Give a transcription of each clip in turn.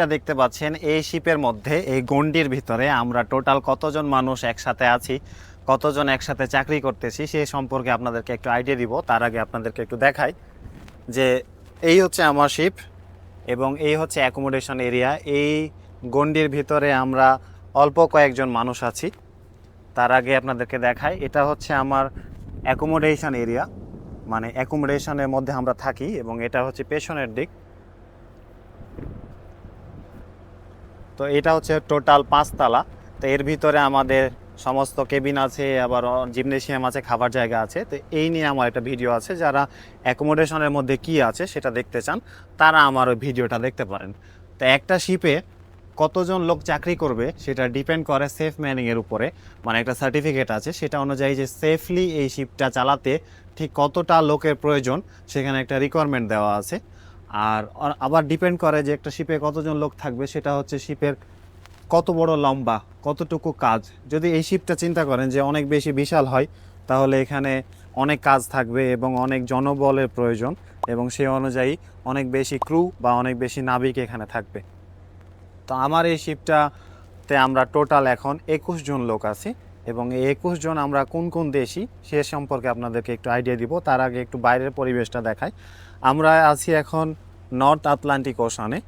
শিপটা দেখতে পাচ্ছেন, এই শিপের মধ্যে, এই গন্ডির ভিতরে আমরা টোটাল কতজন মানুষ একসাথে আছি, কতজন একসাথে চাকরি করতেছি সেই সম্পর্কে আপনাদেরকে একটু আইডিয়া দিব। তার আগে আপনাদেরকে একটু দেখাই যে এই হচ্ছে আমার শিপ এবং এই হচ্ছে অ্যাকোমোডেশন এরিয়া এই গন্ডির ভিতরে আমরা অল্প কয়েকজন মানুষ আছি। তার আগে আপনাদেরকে দেখাই, এটা হচ্ছে আমার অ্যাকোমোডেশন এরিয়া মানে অ্যাকোমোডেশনের মধ্যে আমরা থাকি এবং এটা হচ্ছে পেছনের দিক। তো এটা হচ্ছে টোটাল পাঁচতলা তো এর ভিতরে আমাদের সমস্ত কেবিন আছে, আবার জিমনেশিয়াম আছে, খাবার জায়গা আছে। তো এই নিয়ে আমার একটা ভিডিও আছে, যারা অ্যাকোমোডেশনের মধ্যে কি আছে সেটা দেখতে চান, তারা আমার ওই ভিডিওটা দেখতে পারেন। তো একটা শিপে কতজন লোক চাকরি করবে সেটা ডিপেন্ড করে সেফ ম্যানিংয়ের উপরে। মানে একটা সার্টিফিকেট আছে, সেটা অনুযায়ী যে সেফলি এই শিপটা চালাতে ঠিক কতটা লোকের প্রয়োজন, সেখানে একটা রিকোয়ারমেন্ট দেওয়া আছে। আর আবার ডিপেন্ড করে যে একটা শিপে কতজন লোক থাকবে, সেটা হচ্ছে শিপের কত বড় লম্বা, কতটুকু কাজ। যদি এই শিপটা চিন্তা করেন যে অনেক বেশি বিশাল হয়, তাহলে এখানে অনেক কাজ থাকবে এবং অনেক জনবলের প্রয়োজন এবং সেই অনুযায়ী অনেক বেশি ক্রু বা অনেক বেশি নাবিক এখানে থাকবে। তো আমার এই শিপটাতে আমরা টোটাল এখন একুশ জন লোক আছি। এবং এই একুশ জন আমরা কোন কোন দেশি সে সম্পর্কে আপনাদেরকে একটু আইডিয়া দিব। তার আগে একটু বাইরের পরিবেশটা দেখাই। আমরা আছি এখন নর্থ আটলান্টিক ওশানে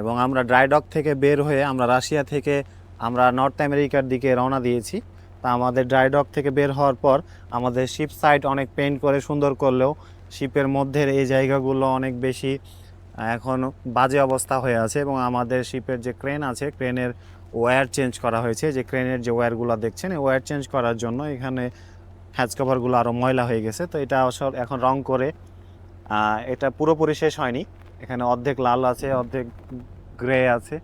এবং আমরা ড্রাইডক থেকে বের হয়ে আমরা রাশিয়া থেকে আমরা নর্থ আমেরিকার দিকে রওনা দিয়েছি। তা আমাদের ড্রাইডক থেকে বের হওয়ার পর আমাদের শিপ সাইড অনেক পেন্ট করে সুন্দর করলেও শিপের মধ্যের এই জায়গাগুলো অনেক বেশি এখন বাজে অবস্থা হয়ে আছে এবং আমাদের শিপের যে ক্রেন আছে ক্রেনের ওয়্যার চেঞ্জ করা হয়েছে, যে ক্রেনের যে ওয়্যারগুলো দেখছেন, এই ওয়্যার চেঞ্জ করার জন্য এখানে হ্যাচ কভারগুলো আরও ময়লা হয়ে গেছে। তো এটা আসল এখন রং করে এটা পুরোপুরি শেষ হয়নি। এখানে অর্ধেক লাল আছে, অর্ধেক গ্রে আছে।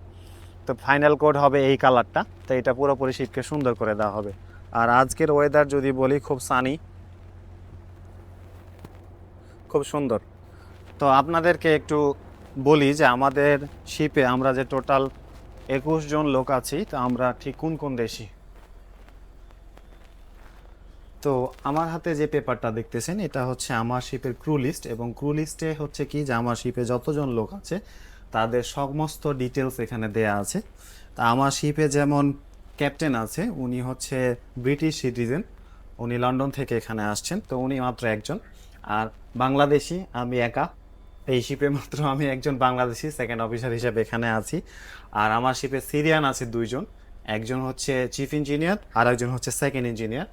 তো ফাইনাল কোড হবে এই কালারটা তো এটা পুরোপুরি শীতকে সুন্দর করে দেওয়া হবে। আর আজকের ওয়েদার যদি বলি, খুব সানি খুব সুন্দর। তো আপনাদেরকে একটু বলি যে আমাদের শিপে আমরা যে টোটাল একুশ জন লোক আছি, তো আমরা ঠিক কোন কোন দেশি? তো আমার হাতে যে পেপারটা দেখতেছেন, এটা হচ্ছে আমার শিপের ক্রু লিস্ট এবং ক্রু লিস্টে হচ্ছে কি যে আমার শিপে যতজন লোক আছে, তাদের সমস্ত ডিটেলস এখানে দেয়া আছে। তা আমার শিপে যেমন ক্যাপ্টেন আছে, উনি হচ্ছে ব্রিটিশ সিটিজেন, উনি লন্ডন থেকে এখানে আসছেন, তো উনি মাত্র একজন। আর বাংলাদেশি, আমি একা। এই শিপে মাত্র আমি একজন বাংলাদেশি সেকেন্ড অফিসার হিসেবে এখানে আছি। আর আমার শিপে সিরিয়ান আছে দুইজন। একজন হচ্ছে চিফ ইঞ্জিনিয়ার আর একজন হচ্ছে সেকেন্ড ইঞ্জিনিয়ার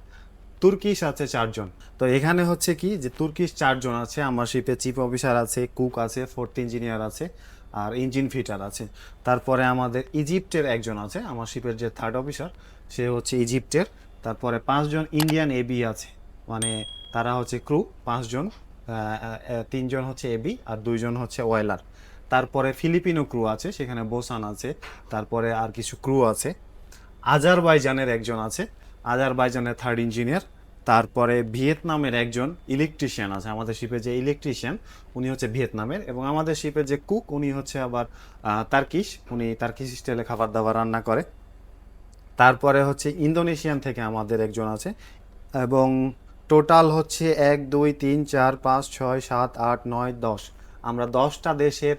তুর্কিশ আছে চারজন। তো এখানে হচ্ছে কি যে তুর্কিশ চারজন আছে, আমার শিপে চিফ অফিসার আছে কুক আছে ফোর্থ ইঞ্জিনিয়ার আছে, আর ইঞ্জিন ফিটার আছে। তারপরে আমাদের ইজিপ্টের একজন আছে, আমার শিপের যে থার্ড অফিসার সে হচ্ছে ইজিপ্টের তারপরে পাঁচজন ইন্ডিয়ান এবি আছে। মানে তারা হচ্ছে ক্রু পাঁচজন তিনজন হচ্ছে এবি আর দুইজন হচ্ছে ওয়েলার। তারপরে ফিলিপিনো ক্রু আছে, সেখানে বোসান আছে, তারপরে আর কিছু ক্রু আছে। আজারবাইজানের একজন আছে, আজারবাইজানের থার্ড ইঞ্জিনিয়ার। তারপরে ভিয়েতনামের একজন ইলেকট্রিশিয়ান আছে, আমাদের শিপে যে ইলেকট্রিশিয়ান, উনি হচ্ছে ভিয়েতনামের। এবং আমাদের শিপের যে কুক, উনি হচ্ছে আবার তার্কিশ, উনি তার্কিশ স্টাইলে খাবার দাবার রান্না করে। তারপরে হচ্ছে ইন্দোনেশিয়ান থেকে আমাদের একজন আছে। এবং টোটাল হচ্ছে এক, দুই, তিন, চার, পাঁচ, ছয়, সাত, আট, নয়, দশ। আমরা দশটা দেশের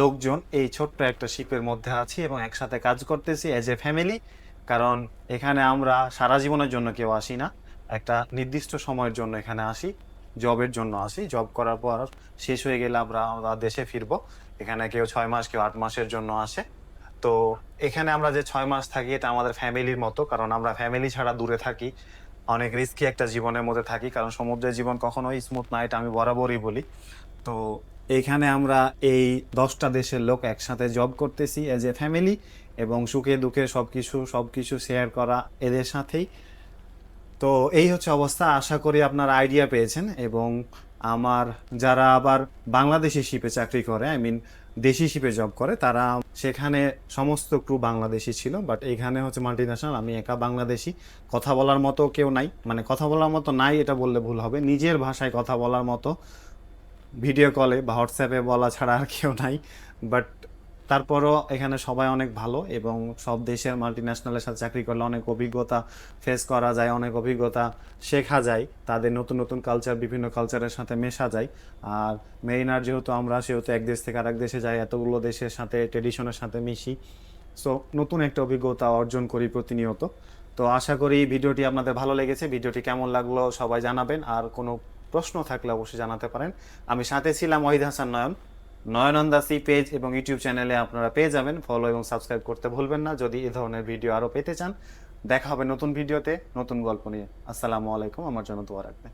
লোকজন এই ছোট্ট একটা শিপের মধ্যে আছি এবং একসাথে কাজ করতেছি অ্যাজ এ ফ্যামিলি কারণ এখানে আমরা সারা জীবনের জন্য কেউ আসি না। একটা নির্দিষ্ট সময়ের জন্য এখানে আসি, জবের জন্য আসি। জব করার পর শেষ হয়ে গেলে আমরা আমরা দেশে ফিরবো। এখানে কেউ ছয় মাস, কেউ আট মাসের জন্য আসে। তো এখানে আমরা যে ছয় মাস থাকি, এটা আমাদের ফ্যামিলির মতো। কারণ আমরা ফ্যামিলি ছাড়া দূরে থাকি। অনেক রিস্কি একটা জীবনের মধ্যে থাকি, কারণ সমুদ্রের জীবন কখনোই স্মুথ নাইট আমি বরাবরই বলি। তো এইখানে আমরা এই দশটা দেশের লোক একসাথে জব করতেছি এজ এ ফ্যামিলি এবং সুখে দুঃখে সব কিছু সব কিছু শেয়ার করা এদের সাথেই। তো এই হচ্ছে অবস্থা, আশা করি আপনারা আইডিয়া পেয়েছেন এবং আমার যারা আবার বাংলাদেশি শিপে চাকরি করে আই মিন দেশি শিপে জব করে, তারা সেখানে সমস্ত ক্রু বাংলাদেশি ছিল বাট এখানে হচ্ছে মাল্টি ন্যাশনাল আমি একা বাংলাদেশি। কথা বলার মতো কেউ নাই মানে কথা বলার মতো নাই, এটা বললে ভুল হবে। নিজের ভাষায় কথা বলার মতো ভিডিও কলে বা হোয়াটসঅ্যাপে বলা ছাড়া আর কেউ নাই বাট তারপরও এখানে সবাই অনেক ভালো এবং সব দেশের মাল্টি ন্যাশনালের সাথে চাকরি করলে অনেক অভিজ্ঞতা ফেস করা যায়, অনেক অভিজ্ঞতা শেখা যায়। তাদের নতুন নতুন কালচার বিভিন্ন কালচারের সাথে মেশা যায়। আর মেরিনার যেহেতু আমরা, সেহেতু এক দেশ থেকে আরেক দেশে যাই, এতগুলো দেশের সাথে ট্রেডিশনের সাথে মিশি। সো নতুন একটা অভিজ্ঞতা অর্জন করি প্রতিনিয়ত। তো আশা করি ভিডিওটি আপনাদের ভালো লেগেছে। ভিডিওটি কেমন লাগল সবাই জানাবেন। আর কোনো প্রশ্ন থাকলে অবশ্যই জানাতে পারেন। আমি সাথে ছিলাম ওয়াহিদ হাসান নয়ন। নয়নন্দাসি পেজ এবং ইউটিউব চ্যানেলে আপনারা পেয়ে যাবেন। ফলো এবং সাবস্ক্রাইব করতে ভুলবেন না। যদি এ ধরনের ভিডিও আরও পেতে চান, দেখা হবে নতুন ভিডিওতে, নতুন গল্প নিয়ে। আসসালামু আলাইকুম। আমার জন্য দোয়া রাখবেন।